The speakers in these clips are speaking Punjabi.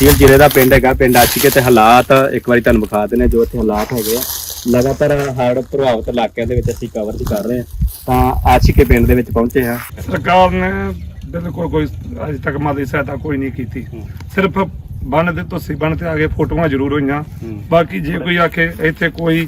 ਤਹਿਸੀਲ ਜ਼ਿਲ੍ਹੇ ਦਾ ਪਿੰਡ ਹੈਗਾ ਪਿੰਡ ਆਸ਼ੀਕੇ ਤੇ ਹਾਲਾਤ ਇੱਕ ਵਾਰੀ ਤੁਹਾਨੂੰ ਵਿਖਾ ਦਿੰਦੇ ਜੋ ਇੱਥੇ ਹਾਲਾਤ ਹੈਗੇ ਆ। ਲਗਾਤਾਰ ਹੜ੍ਹ ਪ੍ਰਭਾਵਿਤ ਇਲਾਕਿਆਂ ਦੇ ਵਿੱਚ ਅਸੀਂ ਕਵਰੇਜ ਕਰ ਰਹੇ ਹਾਂ ਤਾਂ ਆਸ਼ੀਕੇ ਪਿੰਡ ਦੇ ਵਿੱਚ ਪਹੁੰਚੇ ਹਾਂ। ਸਰਕਾਰ ਨੇ ਬਿਲਕੁਲ ਕੋਈ ਅਜੇ ਤੱਕ ਮਾਦੀ ਸਹਾਇਤਾ ਕੋਈ ਨਹੀਂ ਕੀਤੀ। ਸਿਰਫ ਬੰਨ ਦੇ ਤੁਸੀਂ ਬੰਨ ਤੇ ਆ ਕੇ ਫੋਟੋਆਂ ਜ਼ਰੂਰ ਹੋਈਆਂ। ਬਾਕੀ ਜੇ ਕੋਈ ਆਖੇ ਇੱਥੇ ਕੋਈ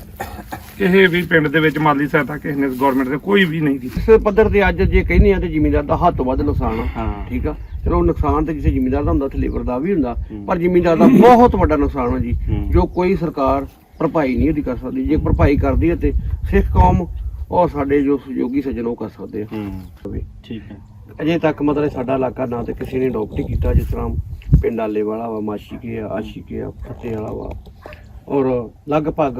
ਕਿਸੇ ਵੀ ਪਿੰਡ ਦੇ ਵਿੱਚ ਮਾਲੀ ਸਹਾਇਤਾ ਕਿਸੇ ਨੇ ਗਵਰਨਮੈਂਟ ਨੇ ਕੋਈ ਵੀ ਨਹੀਂ ਕੀਤੀ। ਇਸ ਪੱਧਰ ਤੇ ਅੱਜ ਜੇ ਕਹਿੰਦੇ ਆ ਤੇ ਜ਼ਿਮੀਂਦਾਰ ਦਾ ਹੱਦ ਤੋਂ ਵੱਧ ਨੁਕਸਾਨ ਆ ਹਾਂ। ਠੀਕ ਆ? ਚਲੋ ਨੁਕਸਾਨ ਤੇ ਕਿਸੇ ਜ਼ਿਮੀਂਦਾਰ ਦਾ ਹੁੰਦਾ ਤੇ ਲੇਬਰ ਦਾ ਵੀ ਹੁੰਦਾ ਪਰ ਜ਼ਿਮੀਂਦਾਰ ਦਾ ਬਹੁਤ ਵੱਡਾ ਨੁਕਸਾਨ ਆ ਜੀ। ਜੋ ਕੋਈ ਸਰਕਾਰ ਭਰਪਾਈ ਨਹੀਂ ਉਹਦੀ ਕਰ ਸਕਦੀ। ਜੇ ਭਰਪਾਈ ਕਰਦੀ ਹੈ ਤੇ ਸਿੱਖ ਕੌਮ ਔਰ ਸਾਡੇ ਜੋ ਸਹਿਯੋਗੀ ਸੱਜਣ ਉਹ ਕਰ ਸਕਦੇ ਆ। ਹੂੰ। ਠੀਕ ਹੈ। ਅਜੇ ਤੱਕ ਮਤਲਬ ਸਾਡਾ ਇਲਾਕਾ ਨਾ ਤੇ ਕਿਸੇ ਨੇ ਅਡਾਪਟ ਕੀਤਾ ਜਿਸ ਤਰ੍ਹਾਂ ਪਿੰਡ ਆਲੇ ਵਾਲਾ ਵਾ ਮਾਸ਼ੀਕੇ ਆ ਆਸ਼ੀਕੇ ਆ ਫਤਿਹ ਵਾਲਾ ਵਾ। ਔਰ ਲਗਭਗ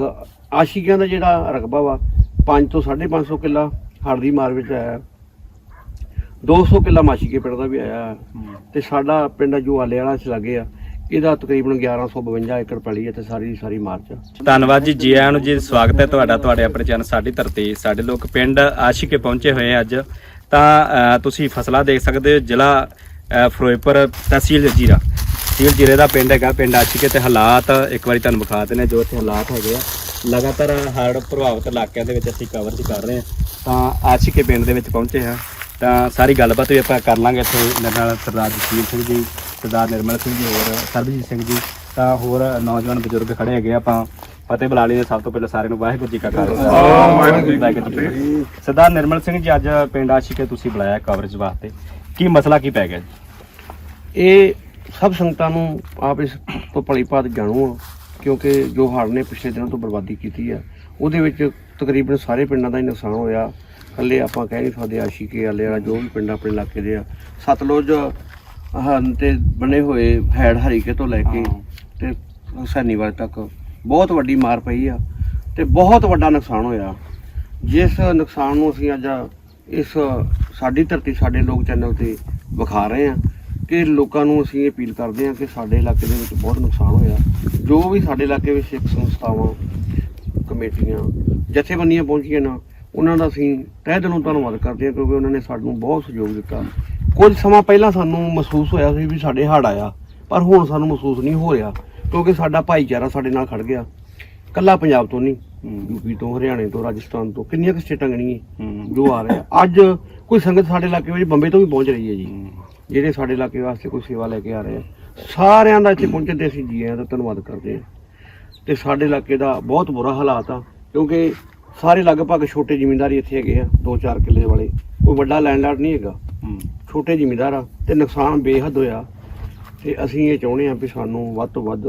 ਆਸ਼ੀਕਿਆਂ ਦਾ ਜਿਹੜਾ ਰਕਬਾ ਵਾ 5 ਤੋਂ 550 ਕਿੱਲਾ ਹੜ੍ਹ ਮਾਰ ਵਿੱਚ ਆਇਆ। 200 ਕਿੱਲਾ ਮਾਸ਼ੀਕੇ ਪਿੰਡ ਦਾ ਵੀ ਆਇਆ। ਤੇ ਸਾਡਾ ਪਿੰਡ ਜੋ ਆਲੇ ਵਾਲਾ ਚ ਲੱਗੇ ਆ, ਇਹਦਾ ਤਕਰੀਬਨ 1152 ਏਕੜ ਪੈਲੀ ਹੈ ਤੇ ਸਾਰੀ ਦੀ ਸਾਰੀ ਮਾਰਚ ਆ ਧੰਨਵਾਦ ਜੀ ਜੀ ਆਇਆਂ ਨੂੰ ਜੀ, ਸਵਾਗਤ ਹੈ ਤੁਹਾਡਾ, ਤੁਹਾਡੇ ਆਪਣੇ ਚੈਨਲ ਸਾਡੀ ਧਰਤੀ, ਸਾਡੇ ਲੋਕ ਪਿੰਡ ਆਸ਼ੀਕੇ ਪਹੁੰਚੇ ਹੋਏ ਆ ਅੱਜ। ਤਾਂ ਤੁਸੀਂ ਫਸਲਾਂ ਦੇਖ ਸਕਦੇ ਹੋ, ਜ਼ਿਲ੍ਹਾ ਫਿਰੋਜ਼ਪੁਰ ਤਹਿਸੀਲ ਜੀਰਾ ਤਹਿਸੀਲ ਜੀਰੇ ਦਾ ਪਿੰਡ ਹੈਗਾ ਪਿੰਡ ਆਸ਼ੀਕੇ ਤੇ ਹਾਲਾਤ ਇੱਕ ਵਾਰੀ ਤੁਹਾਨੂੰ ਵਿਖਾ ਦਿੰਦੇ ਹਾਂ ਜੋ ਇੱਥੇ ਹਾਲਾਤ ਹੈਗੇ ਆ। ਲਗਾਤਾਰ ਹੜ੍ਹ ਪ੍ਰਭਾਵਿਤ ਇਲਾਕਿਆਂ ਦੇ ਵਿੱਚ ਅਸੀਂ ਕਵਰੇਜ ਕਰ ਰਹੇ ਹਾਂ। ਤਾਂ ਆਸ਼ੀਕੇ ਪਿੰਡ ਦੇ ਵਿੱਚ ਪਹੁੰਚੇ ਹਾਂ। ਤਾਂ ਸਾਰੀ ਗੱਲਬਾਤ ਵੀ ਆਪਾਂ ਕਰ ਲਾਂਗੇ ਇੱਥੇ। ਮੇਰੇ ਨਾਲ ਸਰਦਾਰ ਜਸਵੀਰ ਸਿੰਘ ਜੀ ਸਰਦਾਰ ਨਿਰਮਲ ਸਿੰਘ ਜੀ ਹੋਰ ਸਰਬਜੀਤ ਸਿੰਘ ਜੀ ਤਾਂ ਹੋਰ ਨੌਜਵਾਨ ਬਜ਼ੁਰਗ ਖੜੇ ਹੈਗੇ ਆ। ਆਪਾਂ ਫਤਿਹ ਬੁਲਾ ਲਈ ਸਭ ਤੋਂ ਪਹਿਲਾਂ ਸਾਰਿਆਂ ਨੂੰ ਵਾਹਿਗੁਰੂ ਜੀ ਕਾ ਖਾਲਸਾ। ਵਾਹਿਗੁਰੂ ਜੀ ਕੀ ਵਾਹਿਗੁਰੂ ਜੀ ਕੀ ਫਤਿਹ। ਸਰਦਾਰ ਨਿਰਮਲ ਸਿੰਘ ਜੀ ਅੱਜ ਪਿੰਡ ਆਸ਼ੀਕੇ ਤੁਸੀਂ ਬੁਲਾਇਆ ਕਵਰੇਜ ਵਾਸਤੇ। ਕੀ ਮਸਲਾ ਕੀ ਪੈ ਗਿਆ ਜੀ? ਇਹ ਸਭ ਸੰਗਤਾਂ ਨੂੰ ਆਪ ਇਸ ਤੋਂ ਭਲੀ ਭਾਤ ਜਾਣੂ ਆ ਕਿਉਂਕਿ ਜੋ ਹੜ੍ਹ ਨੇ ਪਿਛਲੇ ਦਿਨਾਂ ਤੋਂ ਬਰਬਾਦੀ ਕੀਤੀ ਆ ਉਹਦੇ ਵਿੱਚ ਤਕਰੀਬਨ ਸਾਰੇ ਪਿੰਡਾਂ ਦਾ ਹੀ ਨੁਕਸਾਨ ਹੋਇਆ। ਕੱਲੇ ਆਪਾਂ ਕਹਿ ਨਹੀਂ ਸਕਦੇ ਆਸ਼ੀਕੇ ਵਾਲੇ ਵਾਲਾ ਜੋ ਵੀ ਪਿੰਡ ਆਪਣੇ ਇਲਾਕੇ ਦੇ ਆ ਸਤਲੁਜ ਹਨ ਤੇ ਬਣੇ ਹੋਏ ਹੈੜ ਹਰੀਕੇ ਤੋਂ ਲੈ ਕੇ ਤੇ ਹੁਸੈਨੀਵਾਲ ਤੱਕ ਬਹੁਤ ਵੱਡੀ ਮਾਰ ਪਈ ਆ ਤੇ ਬਹੁਤ ਵੱਡਾ ਨੁਕਸਾਨ ਹੋਇਆ। ਜਿਸ ਨੁਕਸਾਨ ਨੂੰ ਅਸੀਂ ਅੱਜ ਇਸ ਸਾਡੀ ਧਰਤੀ ਸਾਡੇ ਲੋਕ ਚੈਨਲ ਤੇ ਵਿਖਾ ਰਹੇ ਹਾਂ ਕਿ ਲੋਕਾਂ ਨੂੰ ਅਸੀਂ ਇਹ ਅਪੀਲ ਕਰਦੇ ਹਾਂ ਕਿ ਸਾਡੇ ਇਲਾਕੇ ਦੇ ਵਿੱਚ ਬਹੁਤ ਨੁਕਸਾਨ ਹੋਇਆ। ਜੋ ਵੀ ਸਾਡੇ ਇਲਾਕੇ ਵਿੱਚ ਸਿੱਖ ਸੰਸਥਾਵਾਂ ਕਮੇਟੀਆਂ ਜਥੇਬੰਦੀਆਂ ਪਹੁੰਚੀਆਂ ਨਾ ਉਹਨਾਂ ਦਾ ਅਸੀਂ ਤਹਿ ਦਿਲੋਂ ਧੰਨਵਾਦ ਕਰਦੇ ਹਾਂ ਕਿਉਂਕਿ ਉਹਨਾਂ ਨੇ ਸਾਨੂੰ ਬਹੁਤ ਸਹਿਯੋਗ ਦਿੱਤਾ। ਕੁਝ ਸਮਾਂ ਪਹਿਲਾਂ ਸਾਨੂੰ ਮਹਿਸੂਸ ਹੋਇਆ ਸੀ ਵੀ ਸਾਡੇ ਹੜ੍ਹ ਆਇਆ ਪਰ ਹੁਣ ਸਾਨੂੰ ਮਹਿਸੂਸ ਨਹੀਂ ਹੋ ਰਿਹਾ ਕਿਉਂਕਿ ਸਾਡਾ ਭਾਈਚਾਰਾ ਸਾਡੇ ਨਾਲ ਖੜ ਗਿਆ। ਕੱਲਾ ਪੰਜਾਬ ਤੋਂ ਨਹੀਂ ਯੂਪੀ ਤੋਂ ਹਰਿਆਣੇ ਤੋਂ ਰਾਜਸਥਾਨ ਤੋਂ ਕਿੰਨੀਆਂ ਕੁ ਸਟੇਟਾਂ ਗਣੀਏ ਜੋ ਆ ਰਹੇ ਅੱਜ ਕੋਈ ਸੰਗਤ ਸਾਡੇ ਇਲਾਕੇ ਵਿੱਚ ਬੰਬੇ ਤੋਂ ਵੀ ਪਹੁੰਚ ਰਹੀ ਹੈ ਜੀ। ਜਿਹੜੇ ਸਾਡੇ ਇਲਾਕੇ ਵਾਸਤੇ ਕੋਈ ਸੇਵਾ ਲੈ ਕੇ ਆ ਰਹੇ ਆ ਸਾਰਿਆਂ ਦਾ ਇੱਥੇ ਪਹੁੰਚਣ ਤੇ ਅਸੀਂ ਜੀ ਆਇਆਂ ਦਾ ਧੰਨਵਾਦ ਕਰਦੇ ਹਾਂ। ਤੇ ਸਾਡੇ ਇਲਾਕੇ ਦਾ ਬਹੁਤ ਬੁਰਾ ਹਾਲਾਤ ਆ ਕਿਉਂਕਿ ਸਾਰੇ ਲਗਭਗ ਛੋਟੇ ਜ਼ਿਮੀਂਦਾਰੀ ਇੱਥੇ ਹੈਗੇ ਆ 2-4 ਕਿੱਲੇ ਵਾਲੇ ਕੋਈ ਵੱਡਾ ਲੈਂਡਲਾਰਡ ਨਹੀਂ ਹੈਗਾ। ਛੋਟੇ ਜ਼ਿਮੀਂਦਾਰ ਆ ਤੇ ਨੁਕਸਾਨ ਬੇਹੱਦ ਹੋਇਆ। ਤੇ ਅਸੀਂ ਇਹ ਚਾਹੁੰਦੇ ਆ ਵੀ ਸਾਨੂੰ ਵੱਧ ਤੋਂ ਵੱਧ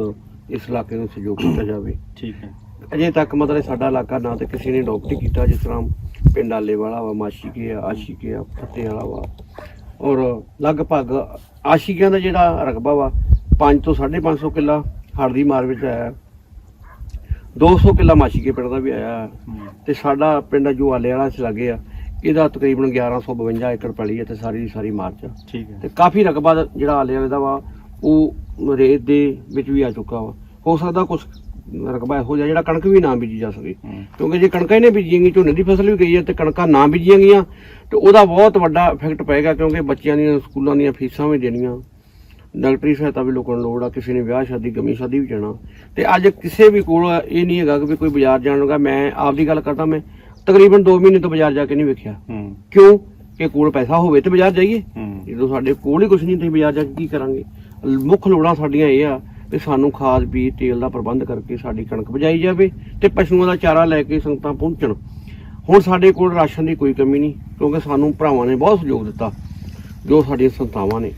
ਇਸ ਇਲਾਕੇ ਨੂੰ ਸਹਿਯੋਗ ਦਿੱਤਾ ਜਾਵੇ। ਠੀਕ ਹੈ। ਅਜੇ ਤੱਕ ਮਤਲਬ ਸਾਡਾ ਇਲਾਕਾ ਨਾ ਤੇ ਕਿਸੇ ਨੇ ਅਡਾਪਟ ਕੀਤਾ ਜਿਸ ਤਰ੍ਹਾਂ ਪਿੰਡ ਆਲੇ ਵਾਲਾ ਵਾ ਮਾਸ਼ੀਕੇ ਆ ਆਸ਼ੀਕੇ ਆ ਫਤਿਹ ਵਾਲਾ ਵਾ। ਔਰ ਲਗਭਗ ਆਸ਼ੀਕਿਆਂ ਦਾ ਜਿਹੜਾ ਰਕਬਾ ਵਾ 5 ਤੋਂ 550 ਕਿੱਲਾ ਹੜ੍ਹ ਦੀ ਮਾਰ ਵਿੱਚ ਆਇਆ। 200 ਕਿੱਲਾ ਮਾਸ਼ੀਕੇ ਪਿੰਡ ਦਾ ਵੀ ਆਇਆ। ਤੇ ਸਾਡਾ ਪਿੰਡ ਜੋ ਆਲੇ ਵਾਲਾ ਚ ਲੱਗੇ ਆ ਇਹਦਾ ਤਕਰੀਬਨ 1152 ਏਕੜ ਪੈਲੀ ਹੈ ਤੇ ਸਾਰੀ ਦੀ ਸਾਰੀ ਮਾਰਚ ਠੀਕ ਹੈ। ਤੇ ਕਾਫੀ ਰਕਬਾ ਜਿਹੜਾ ਆਲੇ ਵਾਲੇ ਦਾ ਵਾ ਉਹ ਰੇਤ ਦੇ ਵਿੱਚ ਵੀ ਆ ਚੁੱਕਾ ਵਾ। ਹੋ ਸਕਦਾ ਕੁਝ ਰਕਬਾ ਇਹੋ ਜਿਹਾ ਜਿਹੜਾ ਕਣਕ ਵੀ ਨਾ ਬੀਜੀ ਜਾ ਸਕੇ। ਕਿਉਂਕਿ ਜੇ ਕਣਕਾਂ ਹੀ ਨੇ ਬੀਜੀਆਂ ਝੋਨੇ ਦੀ ਫਸਲ ਵੀ ਗਈ ਹੈ ਤੇ ਕਣਕਾਂ ਨਾ ਬੀਜੀਆਂ ਗਈਆਂ ਤੇ ਉਹਦਾ ਬਹੁਤ ਵੱਡਾ ਇਫੈਕਟ ਪਏਗਾ ਕਿਉਂਕਿ ਬੱਚਿਆਂ ਦੀਆਂ ਸਕੂਲਾਂ ਦੀਆਂ ਫੀਸਾਂ ਵੀ ਦੇਣੀਆਂ। ਡਾਕਟਰੀ ਸਹਾਇਤਾ ਵੀ ਲੋਕਾਂ ਨੂੰ ਲੋੜ ਆ ਕਿਸੇ ਨੇ ਵਿਆਹ ਸ਼ਾਦੀ ਗਮੀ ਸ਼ਾਦੀ ਵੀ ਜਾਣਾ। ਤੇ ਅੱਜ ਕਿਸੇ ਵੀ ਕੋਲ ਇਹ ਨਹੀਂ ਹੈਗਾ ਕਿ ਵੀ ਕੋਈ ਬਾਜ਼ਾਰ ਜਾਣਗਾ ਮੈਂ ਆਪਦੀ ਗੱਲ ਕਰਦਾ ਮੈਂ ਤਕਰੀਬਨ 2 ਮਹੀਨੇ ਤੋਂ ਬਾਜ਼ਾਰ ਜਾ ਕੇ ਨਹੀਂ ਵੇਖਿਆ। ਕਿਉਂ? ਕਿ ਕੋਲ ਪੈਸਾ ਹੋਵੇ ਤੇ ਬਾਜ਼ਾਰ ਜਾਈਏ। ਜਦੋਂ ਸਾਡੇ ਕੋਲ ਹੀ ਕੁਝ ਨਹੀਂ ਤੇ ਬਾਜ਼ਾਰ ਜਾ ਕੇ ਕੀ ਕਰਾਂਗੇ? ਮੁੱਖ ਲੋੜਾਂ ਸਾਡੀਆਂ ਇਹ ਆ ਕਿ ਸਾਨੂੰ ਖਾਦ ਬੀਜ ਤੇਲ ਦਾ ਪ੍ਰਬੰਧ ਕਰਕੇ ਸਾਡੀ ਕਣਕ ਬਜਾਈ ਜਾਵੇ ਤੇ ਪਸ਼ੂਆਂ ਦਾ ਚਾਰਾ ਲੈ ਕੇ ਸੰਗਤਾਂ ਪਹੁੰਚਣ। ਹੁਣ ਸਾਡੇ ਕੋਲ ਰਾਸ਼ਨ ਦੀ ਕੋਈ ਕਮੀ ਨਹੀਂ ਕਿਉਂਕਿ ਸਾਨੂੰ ਭਰਾਵਾਂ ਨੇ ਬਹੁਤ ਸਹਿਯੋਗ ਦਿੱਤਾ ਜੋ ਸਾਡੀਆਂ ਸੰਸਥਾਵਾਂ ਨੇ।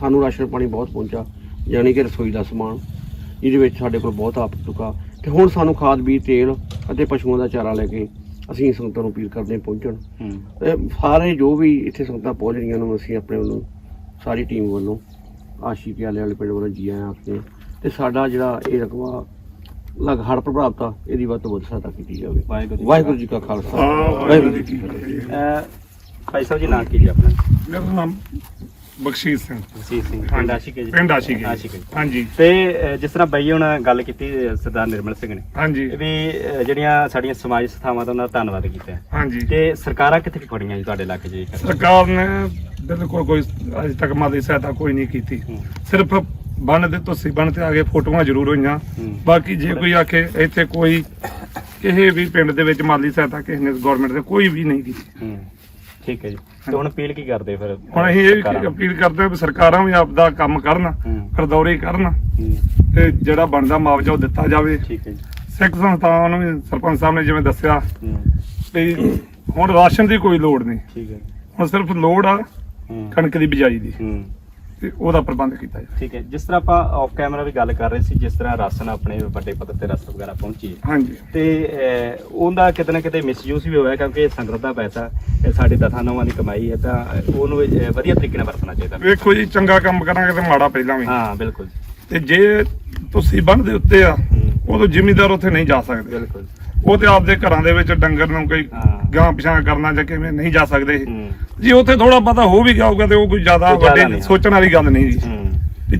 ਸਾਨੂੰ ਰਾਸ਼ਨ ਪਾਣੀ ਬਹੁਤ ਪਹੁੰਚਾ ਯਾਨੀ ਕਿ ਰਸੋਈ ਦਾ ਸਮਾਨ ਇਹਦੇ ਵਿੱਚ ਸਾਡੇ ਕੋਲ ਬਹੁਤ ਆ ਚੁੱਕਾ। ਤੇ ਹੁਣ ਸਾਨੂੰ ਖਾਦ ਬੀਜ ਤੇਲ ਅਤੇ ਪਸ਼ੂਆਂ ਦਾ ਚਾਰਾ ਲੈ ਕੇ ਅਸੀਂ ਸੰਗਤਾਂ ਨੂੰ ਅਪੀਲ ਕਰਦੇ ਪਹੁੰਚਣ। ਤੇ ਸਾਰੇ ਜੋ ਵੀ ਇੱਥੇ ਸੰਗਤਾਂ ਪਹੁੰਚ ਰਹੀਆਂ ਨੂੰ ਅਸੀਂ ਆਪਣੇ ਵੱਲੋਂ ਸਾਰੀ ਟੀਮ ਵੱਲੋਂ ਆਸ਼ੀਕੇ ਵਾਲੇ ਵਾਲੇ ਪਿੰਡ ਵੱਲੋਂ ਜੀ ਆਇਆਂ ਹਾਂ। ਤੇ ਸਾਡਾ ਜਿਹੜਾ ਇਹ ਰਕਬਾ ਲਗ ਹੜ ਪ੍ਰਭਾਵਿਤ ਆ ਇਹਦੀ ਵੱਧ ਤੋਂ ਵੱਧ ਸਹਾਇਤਾ ਕੀਤੀ ਜਾਵੇ। ਵਾਹਿਗੁਰੂ ਜੀ ਜੀ ਕਾ ਖਾਲਸਾ। ਵਾਹਿਗੁਰੂ ਜੀ ਕੀ ਫਤਿਹ। ਭਾਈ ਸਾਹਿਬ ਜੀ ਨਾਂ ਕੀ ਜੀ ਆਪਣਾ? ਮੇਰਾ ਨਾਮ ਬਖਸ਼ੀਸ਼ ਸਿੰਘ। ਜਸਵੀਰ ਸਿੰਘ ਪਿੰਡ ਆਸ਼ੀਕੇ ਜੀ? ਪਿੰਡ ਆਸ਼ੀਕੇ ਆਸ਼ੀਕੇ ਜੀ। ਹਾਂਜੀ। ਤੇ ਅ, ਜਿਸ ਤਰ੍ਹਾਂ ਬਾਈ ਹੁਣ ਗੱਲ ਕੀਤੀ ਅ, ਸਰਦਾਰ ਨਿਰਮਲ ਸਿੰਘ ਨੇ। ਹਾਂਜੀ। ਵੀ ਅ, ਜਿਹੜੀਆਂ ਸਾਡੀਆਂ ਸਮਾਜ ਸੰਸਥਾਵਾਂ ਦਾ ਉਹਨਾਂ ਦਾ ਧੰਨਵਾਦ ਕੀਤਾ। ਹੈ। ਹਾਂਜੀ। ਤੇ ਸਰਕਾਰਾਂ ਕਿੱਥੇ ਕੁ ਖੜੀਆਂ ਜੀ ਤੁਹਾਡੇ ਇਲਾਕੇ 'ਚ? ਜੀ ਸਰਕਾਰ ਨੇ ਬਿਲਕੁਲ ਕੋਈ ਅਜੇ ਤੱਕ ਮਾਲੀ ਸਹਾਇਤਾ ਕੋਈ ਨਹੀਂ ਕੀਤੀ। ਹੂੰ। ਸਿਰਫ ਬੰਨ ਦੇ ਤੁਸੀਂ ਬੰਨ ਤੇ ਆ ਕੇ ਫੋਟੋਆਂ ਜ਼ਰੂਰ ਹੋਈਆਂ। ਬਾਕੀ ਜੇ ਕੋਈ ਆਖੇ ਇੱਥੇ ਕੋਈ ਕਿਸੇ ਵੀ ਪਿੰਡ ਦੇ ਵਿੱਚ ਮਾਲੀ ਸਹਾਇਤਾ ਕਿਸੇ ਨੇ ਗਵਰਨਮੈਂਟ ਦੇ ਕੋਈ ਵੀ ਨਹੀਂ ਕੀਤੀ। ਹੂੰ ਠੀਕ ਹੈ ਜੀ। ਤੇ ਹੁਣ ਅਪੀਲ ਕੀ ਕਰਦੇ ਫਿਰ ਹੁਣ ਅਸੀਂ ਇਹ ਵੀ? ਅਪੀਲ ਕਰਦੇ ਹਾਂ ਵੀ ਸਰਕਾਰਾਂ ਵੀ ਆਪਦਾ ਕੰਮ ਕਰਨ ਹੂੰ। ਖਰਦੌਰੀ ਕਰਨ। ਤੇ ਜਿਹੜਾ ਬਣਦਾ ਮੁਆਵਜ਼ਾ ਉਹ ਦਿੱਤਾ ਜਾਵੇ। ਠੀਕ ਹੈ ਜੀ। ਸਿੱਖ ਸੰਸਥਾਵਾਂ ਨੂੰ ਵੀ ਸਰਪੰਚ ਸਾਹਿਬ ਨੇ ਜਿਵੇਂ ਦੱਸਿਆ ਵੀ ਹੁਣ ਰਾਸ਼ਨ ਦੀ ਕੋਈ ਲੋੜ ਨਹੀਂ। ਠੀਕ ਹੈ। ਹੁਣ ਸਿਰਫ ਲੋੜ ਆ ਕਣਕ ਦੀ ਬਿਜਾਈ ਦੀ। ਹੂੰ। ਤੇ ਉਹਦਾ ਪ੍ਰਬੰਧ ਕੀਤਾ ਜਾਵੇ। ਠੀਕ ਹੈ। ਜਿਸ ਤਰ੍ਹਾਂ ਆਪਾਂ ਆਫ ਕੈਮਰਾ ਵੀ ਗੱਲ ਕਰ ਰਹੇ ਸੀ ਜਿਸ ਤਰ੍ਹਾਂ ਰਾਸ਼ਨ ਆਪਣੇ ਵੱਡੇ ਪੱਧਰ ਤੇ ਰਾਸ਼ਨ ਵਗੈਰਾ ਪਹੁੰਚੀ ਹੈ। ਹਾਂਜੀ। ਤੇ ਅਹ, ਉਹਦਾ ਕਿਤੇ ਨਾ ਕਿਤੇ ਮਿਸਯੂਜ਼ ਵੀ ਹੋਇਆ ਕਿਉਂਕਿ ਇਹ ਸੰਗਤ ਦਾ ਪੈਸਾ ਇਹ ਸਾਡੀ ਦਸਾਂ ਨੌਵਾਂ ਦੀ ਕਮਾਈ ਹੈ ਤਾਂ ਉਹਨੂੰ ਵਧੀਆ ਤਰੀਕੇ ਨਾਲ ਵਰਤਣਾ ਚਾਹੀਦਾ। ਵੇਖੋ ਜੀ ਚੰਗਾ ਕੰਮ ਕਰਾਂਗੇ ਤੇ ਮਾੜਾ ਪਹਿਲਾਂ ਵੀ। ਹਾਂ ਬਿਲਕੁਲ ਤੇ ਜੇ ਤੁਸੀਂ ਬੰਨ ਦੇ ਉੱਤੇ ਆ ਹੂੰ, ਉਦੋਂ ਜ਼ਿਮੀਂਦਾਰ ਉੱਥੇ ਨਹੀਂ ਜਾ ਸਕਦੇ। ਬਿਲਕੁਲ ਉਹ ਤੇ ਆਪਦੇ ਘਰਾਂ ਦੇ ਵਿੱਚ ਡੰਗਰ ਨੂੰ ਕੋਈ। ਗਾਂ ਪਿਛਾਂ ਕਰਨਾ ਜਾਂ ਕਿਵੇਂ ਨਹੀਂ ਜਾ ਸਕਦੇ। ਜੇ ਉੱਥੇ ਥੋੜਾ ਪਤਾ ਹੋ ਵੀ ਗਿਆ ਹੋਊਗਾ ਤੇ ਉਹ ਕੋਈ ਜ਼ਿਆਦਾ ਵੱਡੀ। ਸੋਚਣ ਵਾਲੀ ਗੱਲ ਨਹੀਂ ਜੀ।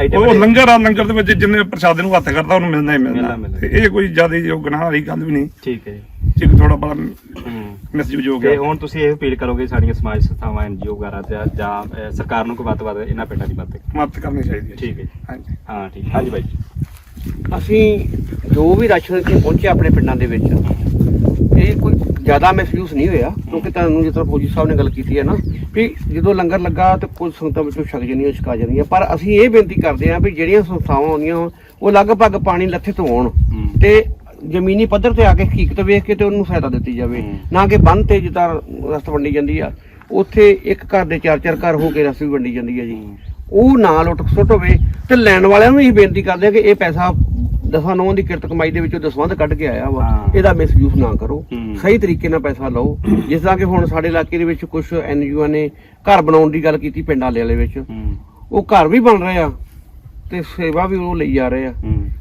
ਤੇ ਉਹ ਲੰਗਰ ਆ ਲੰਗਰ ਦੇ ਵਿੱਚ ਜਿੰਨੇ ਪ੍ਰਸ਼ਾਦੇ ਨੂੰ ਹੱਥ ਕਰਦਾ ਉਹਨੂੰ ਮਿਲਣਾ ਹੀ ਮਿਲਣਾ। ਤੇ ਇਹ ਕੋਈ ਜ਼ਿਆਦਾ ਜੋ ਗੁਨਾਹ ਵਾਲੀ ਗੱਲ ਵੀ ਨਹੀਂ। ਠੀਕ ਹੈ ਜੀ। ਜੇ ਥੋੜਾ ਬੜਾ ਮਿਸਯੂਜ ਹੋ। ਤੇ ਗਿਆ। ਹੁਣ ਤੁਸੀਂ ਇਹ ਅਪੀਲ ਕਰੋਗੇ ਸਾਡੀਆਂ ਸਮਾਜ ਸੰਸਥਾਵਾਂ ਐਨਜੀਓ ਵਗੈਰਾ ਤੇ ਜਾਂ ਸਰਕਾਰ ਨੂੰ ਕੋਈ ਵੱਧ ਤੋਂ ਵੱਧ ਇਹਨਾਂ ਪਿੰਡਾਂ ਦੀ ਮਦਦ। ਕਰੇ। ਮਦਦ ਕਰਨੀ ਚਾਹੀਦੀ ਹੈ ਠੀਕ ਹੈ ਜੀ। ਹਾਂਜੀ। ਹਾਂ ਠੀਕ। ਹਾਂਜੀ ਬਾਈ ਜੀ। ਅਸੀਂ ਜੋ ਵੀ ਰਾਸ਼ਨ ਇੱਥੇ ਪਹੁੰਚਿਆ ਆਪਣੇ ਪਿੰਡਾਂ ਦੇ ਵਿੱਚ। ਇਹ ਕੋਈ ਜ਼ਿਆਦਾ ਮਹਿਸੂਸ ਨਹੀਂ ਹੋਇਆ ਕਿਉਂਕਿ ਤੁਹਾਨੂੰ ਜਿਸ ਤਰ੍ਹਾਂ ਫੌਜੀ ਸਾਹਿਬ ਨੇ ਗੱਲ ਕੀਤੀ ਹੈ ਨਾ ਵੀ ਜਦੋਂ ਲੰਗਰ ਲੱਗਾ ਤੇ ਕੁਝ ਸੰਗਤਾਂ ਵਿੱਚੋਂ ਛਕ ਜਾਂਦੀਆਂ ਛਕਾ ਜਾਂਦੀਆਂ। ਪਰ ਅਸੀਂ ਇਹ ਬੇਨਤੀ ਕਰਦੇ ਹਾਂ ਵੀ ਜਿਹੜੀਆਂ ਸੰਸਥਾਵਾਂ ਆਉਂਦੀਆਂ ਉਹ ਲਗਭਗ ਪਾਣੀ ਲੱਥੇ ਤੋਂ ਆਉਣ ਹੂੰ। ਤੇ ਜ਼ਮੀਨੀ ਪੱਧਰ ਤੇ ਆ ਕੇ ਹਕੀਕਤ ਵੇਖ ਕੇ ਤੇ ਉਹਨੂੰ ਸਹਾਇਤਾ ਦਿੱਤੀ ਜਾਵੇ। ਹੂੰ। ਨਾ ਕਿ ਬੰਨ ਤੇ ਜਿੱਦਾਂ ਰਸਤ ਵੰਡੀ ਜਾਂਦੀ ਆ ਉੱਥੇ ਇੱਕ ਘਰ ਦੇ ਚਾਰ ਚਾਰ ਘਰ ਹੋ ਕੇ ਰਸਤ ਵੀ ਵੰਡੀ ਜਾਂਦੀ ਆ ਜੀ। ਉਹ ਨਾ ਲੁੱਟ ਖਸੁੱਟ ਹੋਵੇ ਤੇ ਲੈਣ ਵਾਲਿਆਂ ਨੂੰ ਇਹ ਬੇਨਤੀ ਕਰਦੇ ਆ ਕਿ ਇਹ ਪੈਸਾ ਦਸਾਂ ਨੌਂ ਦੀ ਕਿਰਤ ਕਮਾਈ ਦੇ ਵਿੱਚੋਂ ਦਸਵੰਧ ਕੱਢ ਕੇ ਆਇਆ ਵਾ ਹਾਂ। ਇਹਦਾ ਮਿਸਯੂਜ਼ ਨਾ ਕਰੋ। ਹੂੰ। ਸਹੀ ਤਰੀਕੇ ਨਾਲ ਪੈਸਾ ਲਓ। ਜਿਸ ਤਰ੍ਹਾਂ ਕਿ ਹੁਣ ਸਾਡੇ ਇਲਾਕੇ ਦੇ ਵਿੱਚ ਕੁਝ ਐਨਜੀਓ ਨੇ ਘਰ ਬਣਾਉਣ ਦੀ ਗੱਲ ਕੀਤੀ ਪਿੰਡ ਵਾਲੇ ਵਿੱਚ। ਹੂੰ। ਉਹ ਘਰ ਵੀ ਬਣ ਰਹੇ ਆ। ਤੇ ਸੇਵਾ ਵੀ ਉਹ ਲਈ ਜਾ ਰਹੇ ਆ।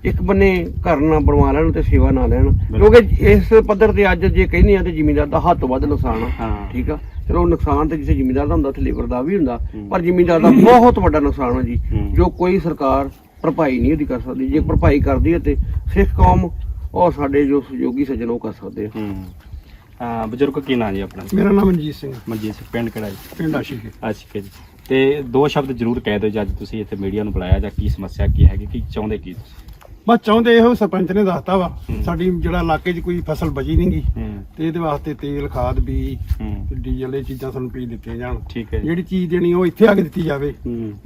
ਇੱਕ ਬੰਨੇ ਘਰ ਨਾ ਬਣਵਾ ਲੈਣ ਤੇ ਸੇਵਾ ਨਾ ਲੈਣ। ਕਿਉਂਕਿ ਇਸ ਪੱਧਰ ਤੇ ਅੱਜ ਜੇ ਕਹਿੰਦੇ ਆ ਤੇ ਜ਼ਿਮੀਂਦਾਰ ਦਾ ਹੱਥ ਤੋਂ ਵੱਧ ਨੁਕਸਾਨ ਆ। ਹਾਂ। ਠੀਕ ਆ? ਚਲੋ ਨੁਕਸਾਨ ਤੇ ਜਿਸੇ ਜ਼ਿਮੀਂਦਾਰ ਦਾ ਹੁੰਦਾ ਉੱਥੇ ਲੇਬਰ ਦਾ ਵੀ ਹੁੰਦਾ। ਪਰ ਜ਼ਿਮੀਂਦਾਰ ਦਾ ਬਹੁਤ ਵੱਡਾ ਨੁਕਸਾਨ ਆ ਜੀ। ਜੋ ਕੋਈ ਸਰਕਾਰ ਭਰਪਾਈ ਨਹੀਂ ਉਹਦੀ ਕਰ ਸਕਦੀ। ਜੇ ਭਰਪਾਈ ਕਰਦੀ ਹੈ ਤੇ ਸਿੱਖ ਕੌਮ ਔਰ ਸਾਡੇ ਜੋ ਸਹਿਯੋਗੀ ਸੱਜਣ ਉਹ ਕਰ ਸਕਦੇ ਆ। ਹੂੰ। ਬਜ਼ੁਰਗ ਕੀ ਨਾਂ ਜੀ ਆਪਣਾ? ਮੇਰਾ ਨਾਮ ਮਨਜੀਤ ਸਿੰਘ ਮਨਜੀਤ ਸਿੰਘ ਪਿੰਡ ਕਿਹੜਾ ਜੀ? ਪਿੰਡ ਆਸ਼ੀਕੇ ਅੱਛਾ ਜੀ। ਤੇ ਦੋ ਸ਼ਬਦ ਜ਼ਰੂਰ ਕਹਿ ਦਿਓ ਜਦ ਤੁਸੀਂ ਇੱਥੇ ਮੀਡੀਆ ਨੂੰ ਬੁਲਾਇਆ ਜਾਂ ਕੀ ਸਮੱਸਿਆ ਕੀ ਹੈਗੀ, ਕੀ ਚਾਹੁੰਦੇ ਕੀ ਤੁਸੀਂ? ਬਸ ਚਾਹੁੰਦੇ ਇਹੋ ਸਰਪੰਚ ਨੇ ਦੱਸਤਾ ਵਾ। ਸਾਡੀ ਜਿਹੜਾ ਇਲਾਕੇ 'ਚ ਕੋਈ ਫਸਲ ਬਚੀ ਨਹੀਂਗੀ ਤੇ ਇਹਦੇ ਵਾਸਤੇ ਤੇਲ ਖਾਦ ਵੀ ਡੀਜ਼ਲ ਇਹ ਚੀਜ਼ਾਂ ਸਾਨੂੰ ਪੀ ਦਿੱਤੀਆਂ ਜਾਣ। ਠੀਕ ਹੈ ਜੀ। ਜਿਹੜੀ ਚੀਜ਼ ਦੇਣੀ ਉਹ ਇੱਥੇ ਆ ਕੇ ਦਿੱਤੀ ਜਾਵੇ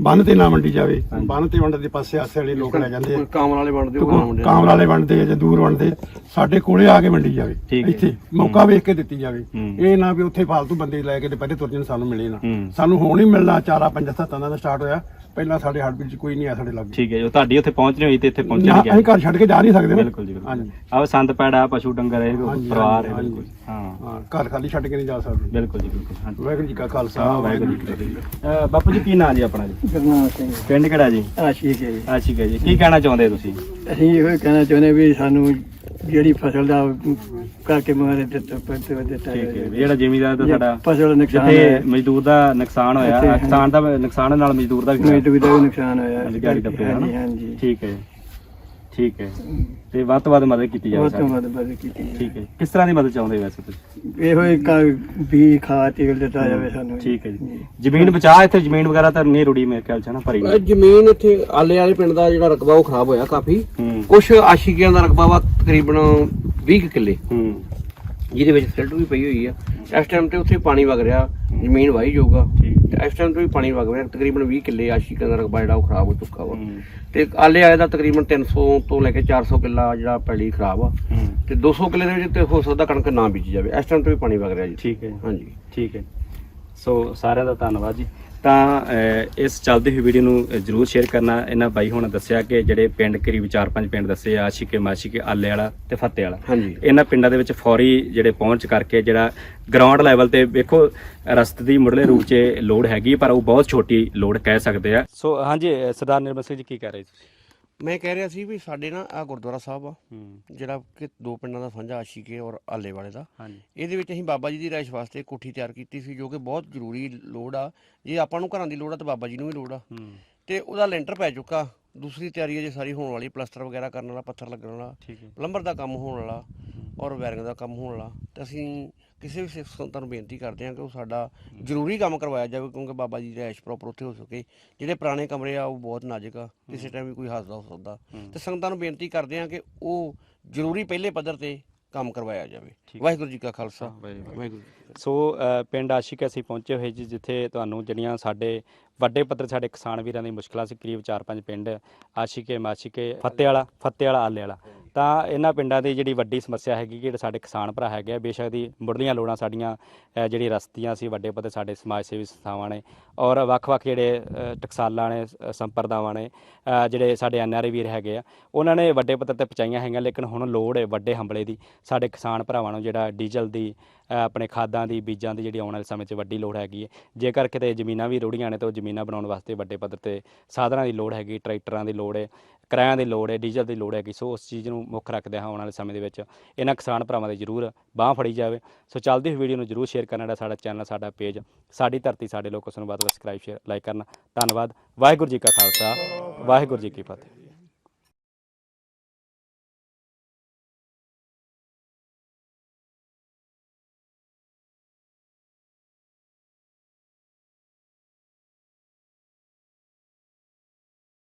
ਬੰਨ ਤੇ ਨਾ ਵੰਡੀ ਜਾਵੇ। ਬੰਨ ਤੇ ਵੰਡਣ ਦੇ ਪਾਸੇ ਆਸੇ ਵਾਲੇ ਲੋਕ ਲੈ ਜਾਂਦੇ ਆ। ਕੋਈ ਕਾਮ ਵਾਲੇ ਤੇ ਉਹ ਨਾ ਮੁੰਡੇ ਕਾਮਰ ਵਾਲੇ ਵੰਡਦੇ ਆ ਜਾਂ ਦੂਰ ਵੰਡਦੇ ਸਾਡੇ ਕੋਲੇ ਆ ਕੇ ਵੰਡੀ ਜਾਵੇ। ਠੀਕ ਹੈ। ਇੱਥੇ ਮੌਕਾ ਵੇਖ ਕੇ ਦਿੱਤੀ ਜਾਵੇ। ਇਹ ਨਾ ਵੀ ਉੱਥੇ ਫਾਲਤੂ ਬੰਦੇ ਲੈ ਕੇ ਤੇ ਪਹਿਲੇ ਤੁਰ ਜਾਣ ਸਾਨੂੰ ਮਿਲੇ ਨਾ। ਸਾਨੂੰ ਹੁਣ ਹੀ ਮਿਲਣਾ ਚਾਰਾ ਪੰਜਾਂ ਸੱਤਾਂ ਦਾ ਸਟਾਰਟ ਹੋਇਆ। ਪਹਿਲਾਂ ਸਾਡੇ ਹੜਬੀਲ 'ਚ ਕੋਈ ਨਹੀਂ ਆ ਸਾਡੇ ਲਾਗੇ। ਠੀਕ ਹੈ ਜੀ ਤੁਹਾਡੀ ਉੱਥੇ ਪਹੁੰਚ ਨਹੀਂ ਹੋਈ ਤੇ ਇੱਥੇ ਪਹੁੰਚਣ ਨਾ, ਅਸੀਂ ਘਰ ਛੱਡ ਕੇ ਜਾ ਨਹੀਂ ਸਕਦੇ ਨਾ। ਬਿਲਕੁਲ ਜੀ ਹਾਂਜੀ। ਆਹ ਸੰਤ ਪੈੜਾ ਪਸ਼ੂ ਡੰਗਰ ਇਹ ਹਾਂਜੀ, ਪਰਿਵਾਰ ਹੈ ਹਾਂਜੀ, ਬਿਲਕੁਲ। ਹਾਂ। ਹਾਂ ਘਰ ਖਾਲੀ ਛੱਡ ਕੇ ਨਹੀਂ ਜਾ ਸਕਦੇ। ਬਿਲਕੁਲ ਜੀ ਬਿਲਕੁਲ ਹਾਂਜੀ। ਵਾਹਿਗੁਰੂ ਜੀ ਕਾ ਖਾਲਸਾ ਵਾਹਿਗੁਰੂ ਜੀ ਕੀ ਫਤਿਹ। ਅਹ ਬਾਪੂ ਜੀ ਕੀ ਨਾਂ ਜੀ ਆਪਣਾ ਜੀ? ਗੁਰਨਾਮ ਸਿੰਘ। ਪਿੰਡ ਕਿਹੜਾ ਜੀ? ਆਸ਼ੀਕ ਹੈ ਜੀ। ਆਸ਼ਿਕ ਹੈ ਜੀ। ਕੀ ਕਹਿਣਾ ਚਾਹੁੰਦੇ ਤੁਸੀਂ? ਅਸੀਂ ਇਹੋ ਹੀ ਕਹਿਣਾ ਚਾਹੁੰਦੇ ਵੀ ਸਾਨੂੰ ਜਿਹੜੀ ਫਸਲ ਦਾ ਕਰਕੇ ਮਾਰੇ ਦਿੱਤਾ ਪੱਤੇ ਦਿੱਤਾ ਠੀਕ ਹੈ ਜਿਹੜਾ ਜ਼ਿਮੀਦਾਰ ਦਾ ਸਾਡਾ ਫਸਲ ਦਾ ਨੁਕਸਾਨ ਜਿੱਥੇ ਹੈ ਮਜ਼ਦੂਰ ਦਾ ਨੁਕਸਾਨ ਹੋਇਆ ਇੱਥੇ, ਹਾਂਜੀ। ਕਿਸਾਨ ਦਾ ਨੁਕਸਾਨ ਨਾਲ ਮਜ਼ਦੂਰ ਦਾ ਵੀ ਹੋਇਆ। ਮਜ਼ਦੂਰ ਦਾ ਵੀ ਨੁਕਸਾਨ ਹੋਇਆ। ਹਾਂਜੀ। ਠੀਕ ਹੈ। ਠੀਕ ਹੈ। ਤੇ ਵੱਧ ਤੋਂ ਵੱਧ ਮਦਦ ਕੀਤੀ ਜਾਵੇ ਬਹੁਤ ਤੋਂ ਸਾਡੀ। ਵੱਧ ਮਦਦ ਕੀਤੀ ਜਾਵੇ। ਠੀਕ ਹੈ। ਕਿਸ ਤਰ੍ਹਾਂ ਦੀ ਮਦਦ ਚਾਹੁੰਦੇ ਵੈਸੇ ਤੁਸੀਂ? ਇਹੋ ਹੀ ਕਾ- ਵੀ ਖਾ ਤੇਲ ਦਿੱਤਾ ਜਾਵੇ ਸਾਨੂੰ। ਠੀਕ ਹੈ ਜੀ। ਜ਼ਮੀਨ ਬਚਾ ਇੱਥੇ ਜ਼ਮੀਨ ਵਗੈਰਾ ਤਾਂ ਨਹੀਂ ਰੁੜੀ ਮੇਰੇ ਖਿਆਲ ਚ ਨਾ ਭਰੀ ਨਹੀਂ। ਜ਼ਮੀਨ ਇੱਥੇ ਆਲੇ ਵਾਲੇ ਪਿੰਡ ਦਾ ਜਿਹੜਾ ਰਕਬਾ ਉਹ ਖਰਾਬ ਹੋਇਆ ਕਾਫੀ। ਹੂੰ। ਕੁਝ ਆਸ਼ੀਕਿਆਂ ਦਾ ਰਕਬਾ ਵਾ ਤਕਰੀਬਨ 20 ਕੁ ਕਿੱਲੇ। ਹੂੰ। ਜਿਹਦੇ ਵਿੱਚ ਸਿਲਟ ਵੀ ਪਈ ਹੋਈ ਆ। ਇਸ ਟਾਈਮ ਤੇ ਉੱਥੇ ਪਾਣੀ ਵਗ ਰਿਹਾ ਜ਼ਮੀਨ ਵਾਹੀ ਜਾਊਗਾ। ਠੀਕ। ਤੇ ਇਸ ਟਾਈਮ ਤੇ ਵੀ ਪਾਣੀ ਵਗ ਰਿਹਾ ਤਕਰੀਬਨ 20 ਕਿੱਲੇ ਆਸ਼ੀਕਿਆਂ ਦਾ ਰਕਬਾ ਜਿਹੜਾ ਉਹ ਖਰਾਬ ਹੋ ਚੁੱਕਾ ਵਾ। ਤੇ ਆਲੇ ਵਾਲੇ ਦਾ ਤਕਰੀਬਨ 300 ਤੋਂ ਲੈ ਕੇ 400 ਕਿੱਲਾ ਜਿਹੜਾ ਪੈਲੀ ਖਰਾਬ ਆ। ਤੇ 200 ਕਿੱਲੇ ਦੇ ਵਿੱਚ ਤੇ ਹੋ ਸਕਦਾ ਕਣਕ ਨਾ ਬੀਜੀ ਜਾਵੇ। ਇਸ ਟਾਈਮ ਤੇ ਵੀ ਪਾਣੀ ਵਗ ਰਿਹਾ ਜੀ। ਠੀਕ ਹੈ। ਹਾਂਜੀ। ਠੀਕ ਹੈ। ਸੋ ਸਾਰਿਆਂ ਦਾ ਧੰਨਵਾਦ ਜੀ। ਤਾਂ ਇਸ ਚੱਲਦੀ ਹੋਈ ਵੀਡੀਓ ਨੂੰ ਜਰੂਰ ਸ਼ੇਅਰ ਕਰਨਾ। ਇਹਨਾਂ ਬਾਈ ਹੁਣ ਦੱਸਿਆ ਕਿ ਜਿਹੜੇ ਪਿੰਡ ਕਰੀਬ 4-5 ਪਿੰਡ ਦੱਸੇ ਆ ਆਸ਼ਿਕੇ ਮਾਸ਼ਿਕੇ ਆਲੇ ਵਾਲਾ ਤੇ ਫੱਤੇ ਵਾਲਾ। ਇਹਨਾਂ ਪਿੰਡਾਂ ਦੇ ਵਿੱਚ ਫੌਰੀ ਜਿਹੜੇ ਪਹੁੰਚ ਕਰਕੇ ਜਿਹੜਾ ਗਰਾਊਂਡ ਲੈਵਲ ਤੇ ਵੇਖੋ ਰਸਤੇ ਦੀ ਮੁੱਢਲੇ ਰੂਪ 'ਚ ਲੋਡ ਹੈਗੀ ਪਰ ਉਹ ਬਹੁਤ ਛੋਟੀ ਲੋਡ ਕਹਿ ਸਕਦੇ ਆ। ਸੋ ਹਾਂਜੀ ਸਰਦਾਰ ਨਿਰਮਲ ਸਿੰਘ ਜੀ ਕੀ ਕਰ ਰਹੇ ਤੁਸੀਂ? ਮੈਂ ਕਹਿ ਰਿਹਾ ਸੀ ਵੀ ਸਾਡੇ ਨਾ ਆ ਗੁਰਦੁਆਰਾ ਸਾਹਿਬ ਆ ਹੂੰ। ਜਿਹੜਾ ਕਿ ਦੋ ਪਿੰਡਾਂ ਦਾ ਸਾਂਝਾ ਆਸ਼ੀਕੇ ਔਰ ਆਲੇ ਵਾਲੇ ਦਾ। ਹਾਂਜੀ। ਇਹਦੇ ਵਿੱਚ ਅਸੀਂ ਬਾਬਾ ਜੀ ਦੀ ਰਿਹਾਇਸ਼ ਵਾਸਤੇ ਕੋਠੀ ਤਿਆਰ ਕੀਤੀ ਸੀ ਜੋ ਕਿ ਬਹੁਤ ਜ਼ਰੂਰੀ ਲੋੜ ਆ। ਜੇ ਆਪਾਂ ਨੂੰ ਘਰਾਂ ਦੀ ਲੋੜ ਆ ਤਾਂ ਬਾਬਾ ਜੀ ਨੂੰ ਵੀ ਲੋੜ ਆ। ਹੂੰ। ਤੇ ਉਹਦਾ ਲੈਂਟਰ ਪੈ ਚੁੱਕਾ। ਦੂਸਰੀ ਤਿਆਰੀ ਅਜੇ ਸਾਰੀ ਹੋਣ ਵਾਲੀ ਪਲਸਟਰ ਵਗੈਰਾ ਕਰਨ ਵਾਲਾ ਪੱਥਰ ਲੱਗਣ ਵਾਲਾ ਠੀਕ ਹੈ। ਪਲੰਬਰ ਦਾ ਕੰਮ ਹੋਣ ਵਾਲਾ ਔਰ ਵਾਇਰਿੰਗ ਦਾ ਕੰਮ ਹੋਣ ਵਾਲਾ ਤੇ ਅਸੀਂ ਕਿਸੇ ਵੀ ਸਿੱਖ ਸੰਗਤਾਂ ਨੂੰ ਬੇਨਤੀ ਕਰਦੇ ਹਾਂ ਕਿ ਉਹ ਸਾਡਾ ਜ਼ਰੂਰੀ ਕੰਮ ਕਰਵਾਇਆ ਜਾਵੇ ਕਿਉਂਕਿ ਬਾਬਾ ਜੀ ਦੀ ਐਸ਼ ਪ੍ਰੋਪਰ ਉੱਥੇ ਹੋ ਸਕੇ। ਜਿਹੜੇ ਪੁਰਾਣੇ ਕਮਰੇ ਆ ਉਹ ਬਹੁਤ ਨਾਜ਼ੁਕ ਆ ਕਿਸੇ ਟਾਈਮ ਵੀ ਕੋਈ ਹਾਦਸਾ ਹੋ ਸਕਦਾ। ਤੇ ਸੰਗਤਾਂ ਨੂੰ ਬੇਨਤੀ ਕਰਦੇ ਹਾਂ ਕਿ ਉਹ ਜ਼ਰੂਰੀ ਪਹਿਲੇ ਪੱਧਰ ਤੇ ਕੰਮ ਕਰਵਾਇਆ ਜਾਵੇ। ਵਾਹਿਗੁਰੂ ਜੀ ਕਾ ਖਾਲਸਾ। ਵਾਹਿਗੁਰੂ ਜੀ ਸੋ ਪਿੰਡ ਆਸ਼ਿਕ ਅਸੀਂ ਪਹੁੰਚੇ ਹੋਏ ਜੀ, ਜਿੱਥੇ ਤੁਹਾਨੂੰ ਜਿਹੜੀਆਂ ਸਾਡੇ ਵੱਡੇ ਪੱਧਰ ਸਾਡੇ ਕਿਸਾਨ ਵੀਰਾਂ ਦੀ ਮੁਸ਼ਕਲਾਂ ਸੀ, ਕਰੀਬ 4-5 ਪਿੰਡ, ਆਸ਼ਿਕੇ, ਮਾਸ਼ਿਕੇ ਫੱਤੇ ਵਾਲਾ ਫੱਤੇ ਵਾਲਾ ਆਲੇ ਵਾਲਾ ਤਾਂ ਇਹਨਾਂ ਪਿੰਡਾਂ ਦੀ ਜਿਹੜੀ ਵੱਡੀ ਸਮੱਸਿਆ ਹੈਗੀ ਕਿ ਜਿਹੜੇ ਸਾਡੇ ਕਿਸਾਨ ਭਰਾ ਹੈਗੇ ਆ, ਬੇਸ਼ੱਕ ਦੀ ਮੁੱਢਲੀਆਂ ਲੋੜਾਂ ਸਾਡੀਆਂ ਜਿਹੜੀ ਰਸਤੀਆਂ ਸੀ, ਵੱਡੇ ਪੱਧਰ ਸਾਡੇ ਸਮਾਜ ਸੇਵੀ ਸੰਸਥਾਵਾਂ ਨੇ ਔਰ ਵੱਖ-ਵੱਖ ਜਿਹੜੇ ਟਕਸਾਲਾਂ ਨੇ ਸੰਪਰਦਾਵਾਂ ਨੇ ਜਿਹੜੇ ਸਾਡੇ ਐਨਆਰਆਈ ਵੀਰ ਹੈਗੇ ਆ, ਉਹਨਾਂ ਨੇ ਵੱਡੇ ਪੱਧਰ ਤੇ ਪਹੁੰਚਾਈਆਂ ਹੈਗੀਆਂ, ਲੇਕਿਨ ਹੁਣ ਲੋੜ ਹੈ ਵੱਡੇ ਹਮਲੇ ਦੀ। ਸਾਡੇ ਕਿਸਾਨ ਭਰਾਵਾਂ ਨੂੰ ਜਿਹੜਾ ਡੀਜ਼ਲ ਦੀ ਆਪਣੇ ਖਾਦਾਂ ਦੀ, ਬੀਜਾਂ ਦੀ ਜਿਹੜੀ ਆਉਣ ਵਾਲੇ ਸਮੇਂ 'ਚ ਵੱਡੀ ਲੋੜ ਹੈਗੀ ਹੈ ਜੇਕਰ ਕਿਤੇ ਜ਼ਮੀਨਾਂ ਵੀ ਰੁੜੀਆਂ ਨੇ ਤਾਂ ਉਹ ਜ਼ਮੀਨਾਂ ਬਣਾਉਣ ਵਾਸਤੇ ਵੱਡੇ ਪੱਧਰ ਤੇ ਸਾਧਨਾਂ ਦੀ ਲੋੜ ਹੈਗੀ, ਟਰੈਕਟਰਾਂ ਦੀ ਲੋੜ ਹੈ ਕਿਰਾਇਆਂ ਦੀ ਲੋੜ ਹੈ ਡੀਜ਼ਲ ਦੀ ਲੋੜ ਹੈਗੀ। ਸੋ ਉਸ ਚੀਜ਼ ਨੂੰ ਮੁੱਖ ਰੱਖਦੇ ਹਾਂ ਆਉਣ ਵਾਲੇ ਸਮੇਂ ਦੇ ਵਿੱਚ। ਇਹਨਾਂ ਕਿਸਾਨ ਭਰਾਵਾਂ ਦੀ ਜ਼ਰੂਰ ਬਾਹ ਫੜੀ ਜਾਵੇ। ਸੋ ਚੱਲਦੀ ਹੋਈ ਵੀਡੀਓ ਨੂੰ ਜ਼ਰੂਰ ਸ਼ੇਅਰ ਕਰਨਾ ਜਿਹੜਾ ਸਾਡਾ ਚੈਨਲ, ਸਾਡਾ ਪੇਜ, ਸਾਡੀ ਧਰਤੀ, ਸਾਡੇ ਲੋਕ ਉਸ ਨੂੰ ਵੱਧ ਸਬਸਕ੍ਰਾਈਬ ਸ਼ੇਅਰ ਲਾਈਕ ਕਰਨਾ। ਧੰਨਵਾਦ। ਵਾਹਿਗੁਰੂ ਜੀ ਕਾ ਖਾਲਸਾ, ਵਾਹਿਗੁਰੂ ਜੀ ਕੀ ਫਤਿਹ।